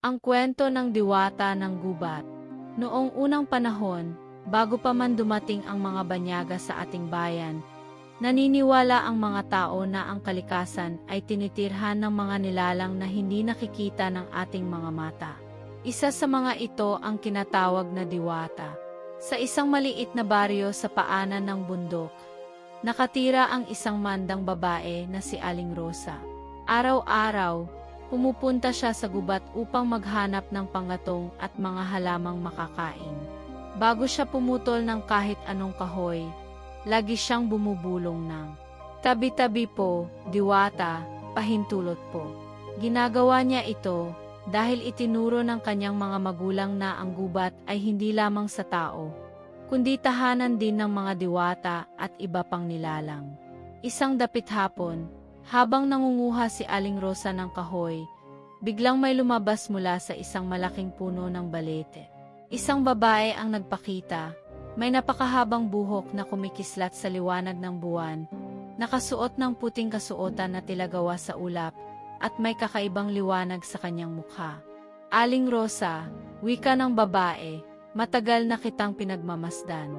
Ang kwento ng diwata ng gubat. Noong unang panahon, bago pa man dumating ang mga banyaga sa ating bayan, naniniwala ang mga tao na ang kalikasan ay tinitirhan ng mga nilalang na hindi nakikita ng ating mga mata. Isa sa mga ito ang kinatawag na diwata. Sa isang maliit na baryo sa paanan ng bundok, nakatira ang isang mandang babae na si Aling Rosa. Araw-araw, pumupunta siya sa gubat upang maghanap ng pangatong at mga halamang makakain. Bago siya pumutol ng kahit anong kahoy, lagi siyang bumubulong ng tabi-tabi po, diwata, pahintulot po. Ginagawa niya ito dahil itinuro ng kanyang mga magulang na ang gubat ay hindi lamang sa tao, kundi tahanan din ng mga diwata at iba pang nilalang. Isang dapit hapon, habang nangunguha si Aling Rosa ng kahoy, biglang may lumabas mula sa isang malaking puno ng balete. Isang babae ang nagpakita, may napakahabang buhok na kumikislat sa liwanag ng buwan, nakasuot ng puting kasuotan na tilagawa sa ulap, at may kakaibang liwanag sa kanyang mukha. Aling Rosa, wika ng babae, matagal na kitang pinagmamasdan.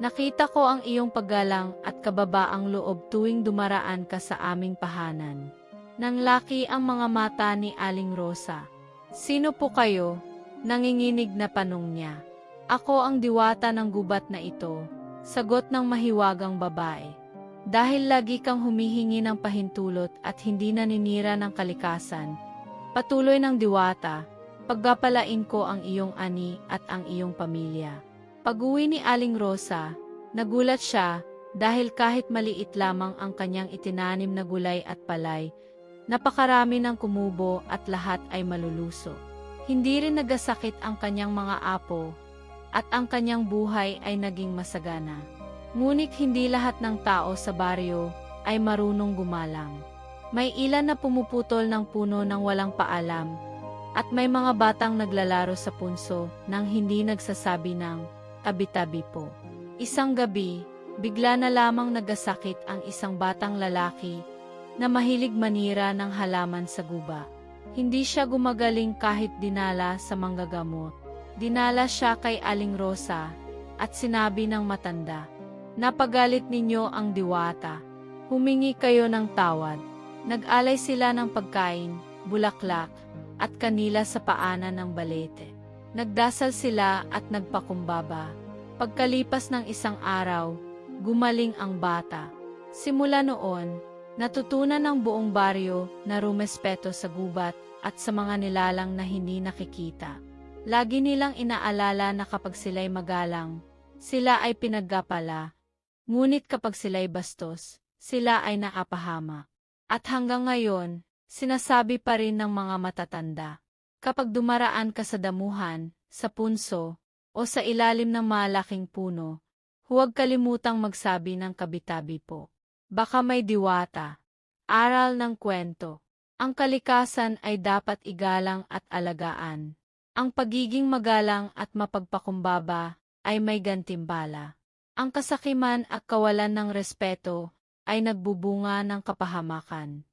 Nakita ko ang iyong paggalang at kababaang loob tuwing dumaraan ka sa aming pahanan. Nang laki ang mga mata ni Aling Rosa. Sino po kayo? Nanginginig na panong niya. Ako ang diwata ng gubat na ito, sagot ng mahiwagang babae. Dahil lagi kang humihingi ng pahintulot at hindi naninira ng kalikasan, patuloy ng diwata, pagpapalain ko ang iyong ani at ang iyong pamilya. Pag-uwi ni Aling Rosa, nagulat siya dahil kahit maliit lamang ang kanyang itinanim na gulay at palay, napakarami ng kumubo at lahat ay maluluso. Hindi rin nagasakit ang kanyang mga apo at ang kanyang buhay ay naging masagana. Ngunit hindi lahat ng tao sa baryo ay marunong gumalang. May ilan na pumuputol ng puno ng walang paalam, at may mga batang naglalaro sa punso nang hindi nagsasabi ng tabi-tabi po. Isang gabi, bigla na lamang nagasakit ang isang batang lalaki na mahilig manira ng halaman sa guba. Hindi siya gumagaling kahit dinala sa manggagamot. Dinala siya kay Aling Rosa at sinabi ng matanda, Napagalit ninyo ang diwata. Humingi kayo ng tawad. Nag-alay sila ng pagkain, bulaklak, at kanila sa paanan ng balete. Nagdasal sila at nagpakumbaba. Pagkalipas ng isang araw, gumaling ang bata. Simula noon, natutunan ng buong baryo na rumespeto sa gubat at sa mga nilalang na hindi nakikita. Lagi nilang inaalala na kapag sila'y magalang, sila ay pinaggapala Ngunit kapag sila'y bastos, sila ay naapahama. At hanggang ngayon, sinasabi pa rin ng mga matatanda. Kapag dumaraan ka sa damuhan, sa punso, o sa ilalim ng malaking puno, huwag kalimutang magsabi ng kabitabi po. Baka may diwata. Aral ng kwento. Ang kalikasan ay dapat igalang at alagaan. Ang pagiging magalang at mapagpakumbaba ay may gantimbala. Ang kasakiman at kawalan ng respeto ay nagbubunga ng kapahamakan.